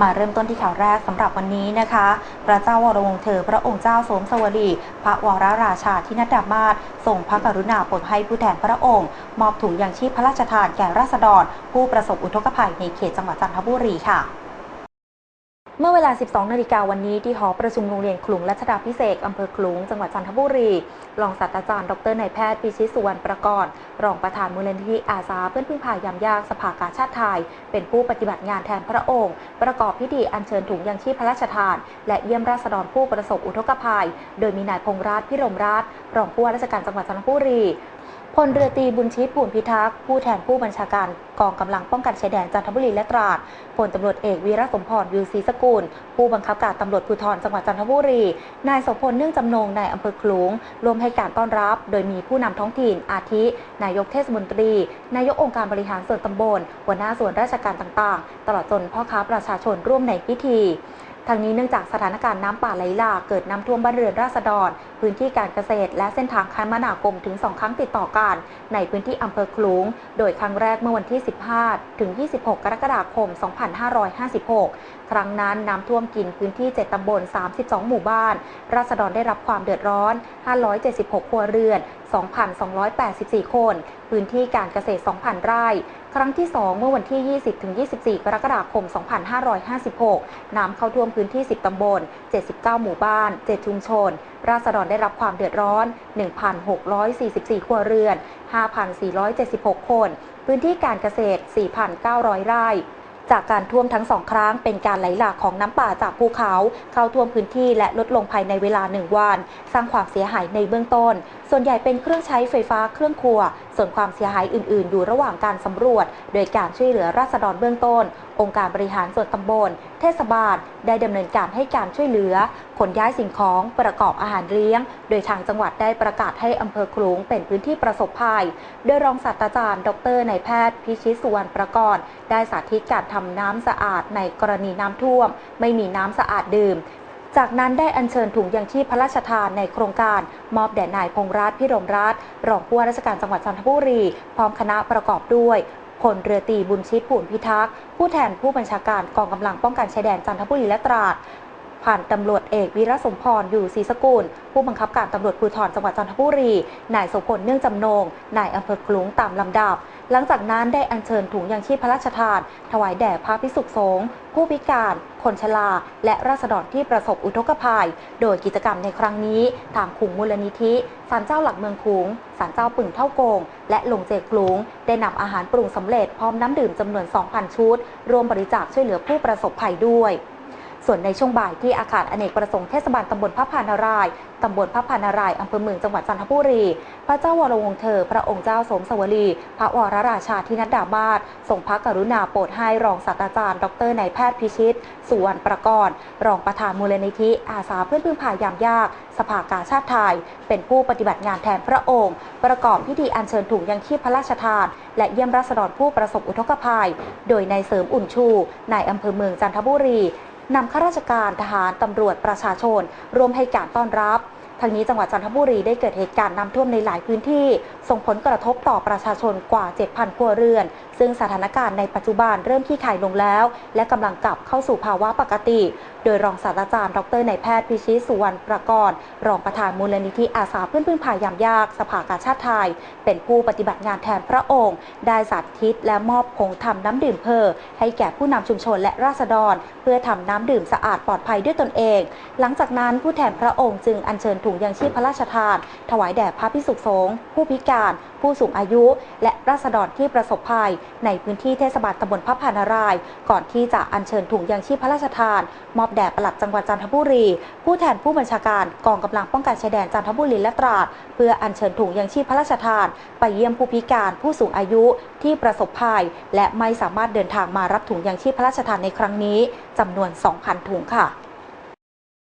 มาเริ่มต้นที่ข่าวแรกสำหรับวันนี้นะคะ พระเจ้าวรวงศ์เธอ พระองค์เจ้าสมสวรี พระวรราชาธินัดามาศทรงพระกรุณาโปรดให้ผู้แทนพระองค์ มอบถุงยางชีพพระราชทานแก่ราษฎร ผู้ประสบอุทกภัยในเขตจังหวัดจันทบุรีค่ะ เมื่อเวลา 12 นาฬิกาวันนี้ที่หอประชุมโรงเรียนขลุงรัชดาพิเศษอำเภอขลุง จังหวัดจันทบุรี รองศาสตราจารย์ ดรนายแพทย์ปิชิตสุวรรณประกอบรองประธานมูลนิธิอาสาเพื่อนพึ่งพายามยากสภากาชาติไทย เป็นผู้ปฏิบัติงานแทนพระองค์ ประกอบพิธีอัญเชิญถุงยังชีพพระราชทาน และเยี่ยมราษฎรผู้ประสบอุทกภัย โดยมีนายพงษ์รัตน์พิรมรัตน์รองผู้ว่าราชการจังหวัดจันทบุรี พลเรือตรีบุญชิตผูนพิทักษ์ผู้แทนผู้บัญชาการกองกำลังป้องกันชายแดนจันทบุรีและตราดพลตำรวจเอกวีระสมพรยูศรีสกุล ผู้บังคับการตำรวจภูธรจังหวัดจันทบุรี นายโสพลเนื่องจำนงนายอำเภอขลุงรวมให้การต้อนรับ โดยมีผู้นำท้องถิ่น อาทิ นายกเทศมนตรี นายกองค์การบริหารส่วนตำบล หัวหน้าส่วนราชการต่างๆ ตลอดจนพ่อค้าประชาชนร่วมในพิธี ทางนี้เนื่องจากสถานการณ์น้ำป่าไหลหลากเกิดน้ำท่วมบ้านเรือนราษฎร พื้นที่การเกษตร และเส้นทางคมนาคมถึง 2 ครั้งติดต่อกัน ในพื้นที่อำเภอคลุง โดยครั้งแรกเมื่อวันที่ 15 ถึง 26 กรกฎาคม 2556 ครั้งนั้นน้ำท่วมกินพื้นที่ 7 ตำบล 32 หมู่บ้าน ราษฎรได้รับความเดือดร้อน 576 ครัวเรือน 2,284 คน พื้นที่การเกษตร 2,000 ไร่ครั้งที่ 2 เมื่อวันที่ 20-24 กรกฎาคม 2556 น้ำเข้าท่วมพื้นที่ 10 ตำบล 79 หมู่บ้าน 7 ชุมชน ราษฎรได้รับความเดือดร้อน 1,644 ครัวเรือน 5,476 คน พื้นที่การเกษตร 4,900 ไร่ จากการท่วมทั้งสองครั้งเป็นการไหลหลากของน้ำป่าจากภูเขา เข้าท่วมพื้นที่และลดลงภายในเวลาหนึ่งวัน สร้างความเสียหายในเบื้องต้น ส่วนใหญ่เป็นเครื่องใช้ไฟฟ้าเครื่องครัว ส่วนความเสียหายอื่น ๆ อยู่ระหว่างการสำรวจ โดยการช่วยเหลือราษฎรเบื้องต้น องค์การบริหารส่วนตำบล เทศบาล ได้ดำเนินการให้การช่วยเหลือขนย้ายสิ่งของประกอบอาหารเลี้ยง โดยทางจังหวัดได้ประกาศให้อำเภอคลุงเป็นพื้นที่ประสบภัย โดยรองศาสตราจารย์ ดรนายแพทย์พิชิตสุวรรณประกอบได้สาธิตการทำน้ำสะอาดในกรณีน้ำท่วม ไม่มีน้ำสะอาดดื่ม จากนั้นได้อัญเชิญถุงยังชีพพระราชทานในโครงการ มอบแด่นายพงษ์รัตน์พิรมรัตน์รองผู้ว่าราชการจังหวัดจันทบุรี พร้อมคณะประกอบด้วยพลเรือตรีบุญชิตผูนพิทักษ์ผู้แทนผู้บัญชาการกองกำลังป้องกันชายแดนจันทบุรีและตราดผ่านตำรวจเอกวีระสมพรอยู่ศรีสกุล ผู้บังคับการตำรวจภูธรจังหวัดจันทบุรี นายโสพลเนื่องจำนง นายอำเภอคลุงตามลำดับ หลังจากนั้นได้อัญเชิญถุงยังชีพพระราชทาน ถวายแด่พระพิสุขสงฆ์ผู้พิการ คนชรา และราษฎรที่ประสบอุทกภัย โดยกิจกรรมในครั้งนี้ ทางขุงมูลนิธิศาลเจ้าหลักเมืองขุงศาลเจ้าปึ่งเท่าโกง และหลงเจกลุง ได้นำอาหารปรุงสำเร็จพร้อมน้ำดื่มจำนวน 2,000 ชุด รวมบริจาคช่วยเหลือผู้ประสบภัยด้วย ส่วนในช่วงบ่ายที่อาคารอเนกประสงค์เทศบาลตำบลพระพานารายตำบลพระพานารายอำเภอเมืองจังหวัดจันทบุรี พระเจ้าวรวงศ์เธอ พระองค์เจ้าสมสวรี พระวรราชาธินัดดามาศทรงพระกรุณาโปรดให้รองศาสตราจารย์ ดรนายแพทย์พิชิต สุวรรณประกอบรองประธานมูลนิธิ อาสาเพื่อนพึ่งพายามยาก สภากาชาติไทย เป็นผู้ปฏิบัติงานแทนพระองค์ ประกอบพิธีอัญเชิญถุงยังชีพพระราชทาน และเยี่ยมราษฎรผู้ประสบอุทกภัย โดยนายเสริมอุ่นชู นายอำเภอเมืองจันทบุรี นำข้าราชการทหารตำรวจประชาชนร่วมให้การต้อนรับ ทางนี้จังหวัดจันทบุรีได้เกิดเหตุการณ์น้ำท่วมในหลายพื้นที่ ส่งผลกระทบต่อประชาชนกว่า 7,000 ครัวเรือน ซึ่งสถานการณ์ในปัจจุบันเริ่มขี้ขายลงแล้ว และกำลังกลับเข้าสู่ภาวะปกติ โดยรองศาสตราจารย์ดรนายแพทย์พิชิตสุวรรณประกอบรองประธานมูลนิธิอาสาเพื่อนพึ่งพายามยาก สภากาชาติไทย เป็นผู้ปฏิบัติงานแทนพระองค์ ได้สาธิตและมอบผงทำน้ำดื่มเพอให้แก่ผู้นำชุมชนและราษฎร เพื่อทำน้ำดื่มสะอาดปลอดภัยด้วยตนเอง หลังจากนั้นผู้แทนพระองค์จึงอัญเชิญถุงยังชีพพระราชทาน ถวายแด่พระพิสุสงฆ์ผู้พิการ ผู้สูงอายุ และราษฎรที่ประสบภัย ในพื้นที่เทศบาลตำบลพระพานาราย ก่อนที่จะอัญเชิญถุงยังชีพพระราชทาน มอบแด่ปลัดจังหวัดจันทบุรี ผู้แทนผู้บัญชาการกองกำลังป้องกันชายแดนจันทบุรีและตราด เพื่ออัญเชิญถุงยังชีพพระราชทาน ไปเยี่ยมผู้พิการผู้สูงอายุที่ประสบภัย และไม่สามารถเดินทางมารับถุงยังชีพพระราชทานในครั้งนี้จำนวน 2,000 ถุงค่ะ